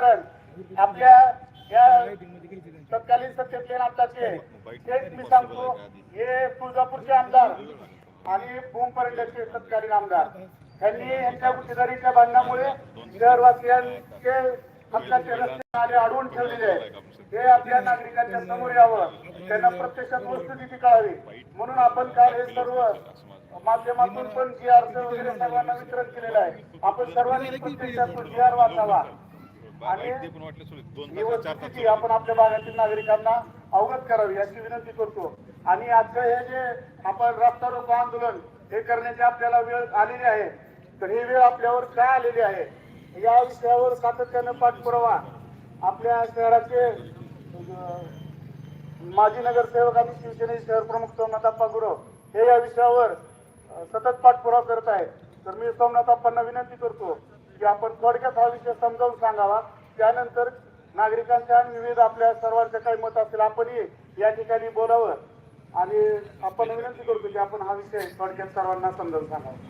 कारण आपल्या या तत्कालीन सत्तेतले आमदारचे तेच मी सांगतो हे तुळजापूरचे आमदार आणि भूमपर्यंतचे तत्कालीन आमदार त्यांनी यांच्या गुन्हेगारीच्या बांधण्यामुळे शहरवासियांचे हक्काचे रस्ते नाले अडवून ठेवलेले आहेत. हे आपल्या नागरिकांच्या समोर यावं त्यांना प्रत्यक्षात वस्तुस्थिती कळावी. म्हणून आपण काल हे सर्व माध्यमातून पण जी अर्ज वगैरे सर्वांना वितरण केलेला आहे. आपण सर्वांनी प्रत्यक्षात जी आर वाचावा. आणि आपण आपल्या भागातील नागरिकांना अवगत करावी याची विनंती करतो. आणि आजचं हे जे आपण रस्ता रोको आंदोलन हे करण्याची आपल्याला वेळ आलेली आहे तर ही वेळ आपल्यावर का आलेली आहे? या विषयावर सातत्यानं पाठपुरावा आपल्या शहराचे माजी नगरसेवक आणि शिवसेनेचे शहर प्रमुख सोमनाथ अप्पा गुरव हे या विषयावर सतत पाठपुरावा करत आहेत. तर मी सोमनाथ अप्पांना विनंती करतो की आपण थोडक्यात हा विषय समजावून सांगावा. त्यानंतर नागरिकांच्या विविध आपल्या सर्वांचं काही मत असेल आपणही या ठिकाणी बोलावं. आणि आपण विनंती करतो की आपण हा विषय थोडक्यात सर्वांना समजावून सांगावा.